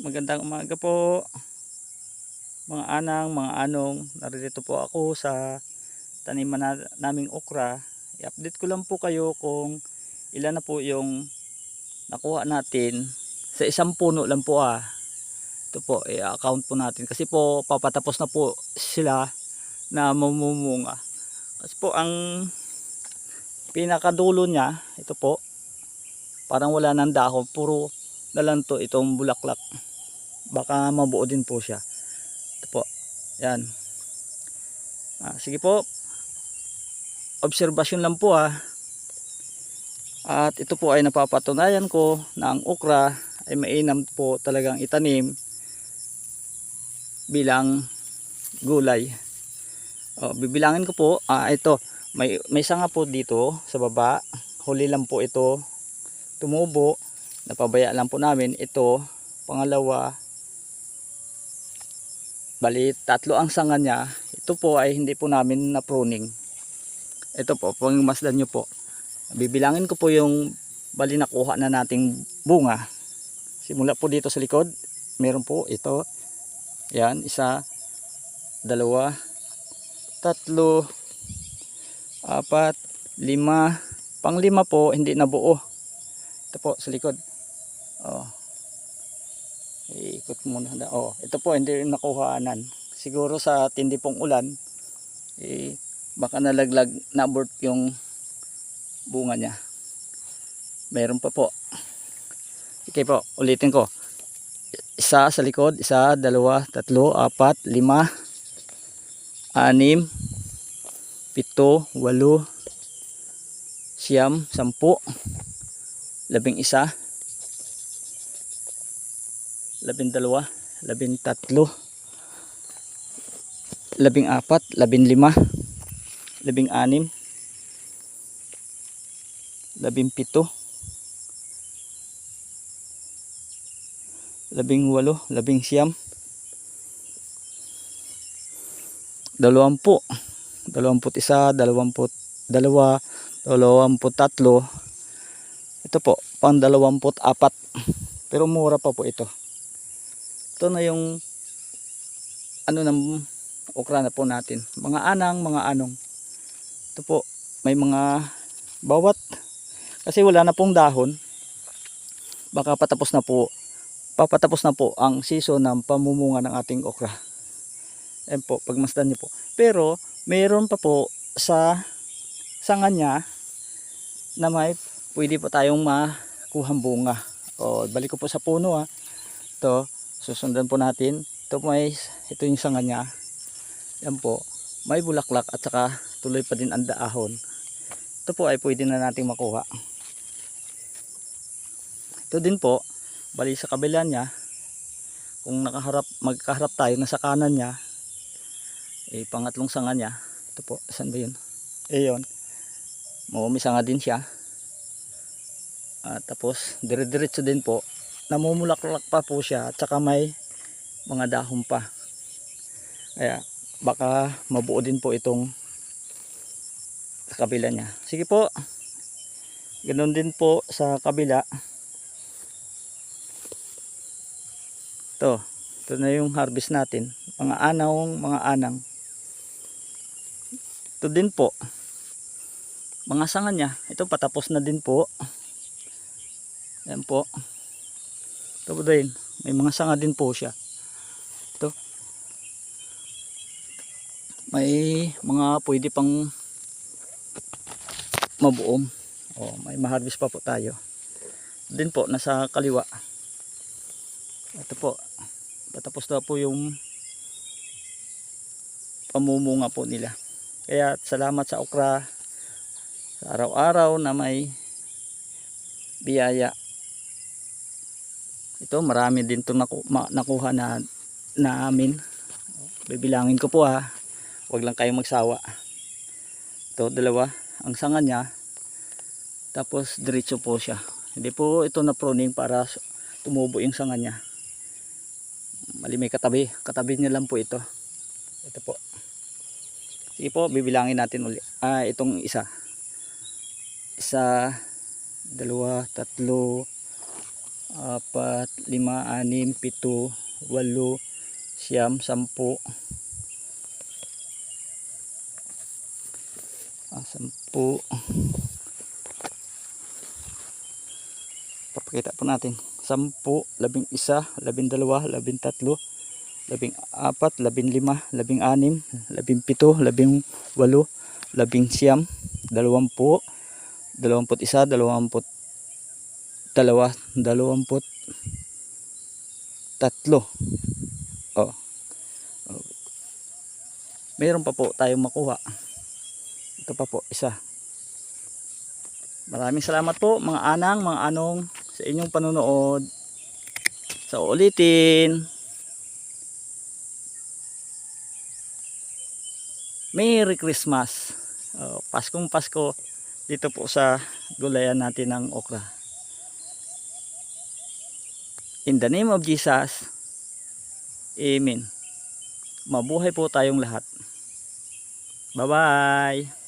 Magandang umaga po. Mga anang, mga anong, naririto po ako sa taniman na, naming okra. I-update ko lang po kayo kung ilan na po yung nakuha natin sa isang puno lang po ah. Ito po, i-account po natin kasi po papatapos na po sila na mamumunga. Kasi po ang pinakadulo niya, ito po, parang wala nang dahon, puro na lang to itong bulaklak. Baka mabuo din po siya. Ito po. Yan. Ah, sige po. Obserbasyon lang po ah. At ito po ay napapatunayan ko na ang okra ay mainam po talagang itanim bilang gulay. Oh, bibilangin ko po. Ah, ito. May, may sanga po dito sa baba. Huli lang po ito. Tumubo napabaya lang po namin. Ito pangalawa bali tatlo ang sanga niya. Ito po ay hindi po namin na pruning. Ito po pang masdan nyo po. Bibilangin ko po yung bali nakuha na nating bunga. Simula po dito sa likod meron po ito. Yan isa dalawa tatlo apat lima. Pang lima po hindi nabuo. Ito po sa likod Oh. Iikot muna. na- Oh, ito po hindi rin nakuhaanan. Siguro sa tindi pong ulan, eh, baka nalaglag, na-abort yung bunga niya. Meron pa po. Sige po, ulitin ko. Isa sa likod, isa, dalawa, tatlo, apat, lima, anim, pito, walo, siyam, sampu, labing isa, labing dalawa, labing tatlo, labing apat, labing lima, labing anim, labing pito, labing walo, labing siyam, dalawampu, dalawamput isa, dalawamput dalawa, dalawamput tatlo, ito po, pang dalawamput apat, pero mura pa po ito ito na yung ano ng okra na po natin. Mga anang mga anong. Ito po may mga bawat. Kasi wala na pong dahon. Baka patapos na po papatapos na po ang season ng pamumunga ng ating okra. Yan po pagmasdan niyo po. Pero meron pa po sa sanga niya na may pwede po tayong makuhang bunga. O balik ko po sa puno ha. Ito susundan po natin. Ito may ito yung sanga niya. Yan po. May bulaklak at saka tuloy pa din ang daahon ito po ay pwede na nating makuha. Ito din po bali sa kabila niya kung nakaharap magkaharap tayo nasa kanan niya eh pangatlong sanga niya. Ito po saan ba yun? Eh yun. May sanga din siya. At tapos dire-diretso din po namumulaklak pa po siya at saka may mga dahon pa. Kaya baka mabuo din po itong sa kabila niya. Sige po. Ganoon din po sa kabila. Ito ito na yung harvest natin. Mga anawang mga anang. Ito din po. Mga sanga niya. Ito patapos na din po. Yan po ito po din. May mga sanga din po siya. Ito. May mga pwede pang mabuom. Oh, may maharvest pa po tayo. Din po nasa kaliwa. Ito po. Patapos na po yung pamumunga po nila. Kaya salamat sa okra sa araw-araw na may biyaya ito marami din itong naku nakuha na namin. Bibilangin ko po ha. Wag lang kayo magsawa. Ito dalawa. Ang sanga niya tapos diretso po siya. Hindi po ito na pruning para tumubo yung sanga niya. Mali may katabi. Katabi niya lang po ito. Ito po. Sige po bibilangin natin uli. Ah itong isa. Isa dalawa tatlo apat, lima, anim, pito, walo, siyam, sampu. Ah, sampu. Papakita po natin. Sampu, labing isa, labing dalawa, labing tatlo, labing apat, labing lima, labing anim, labing pito, labing walo, labing siyam, dalawampu, dalawamput isa, dalawamput dalawa, dalawamput tatlo. Oh. oh. Mayroon pa po tayong makuha. Ito pa po, isa. Maraming salamat po mga anang, mga anong sa inyong panonood. Sa ulitin. Merry Christmas. Oh, Paskong Pasko dito po sa gulayan natin ng okra. In the name of Jesus, Amen. Mabuhay po tayong lahat. Bye-bye.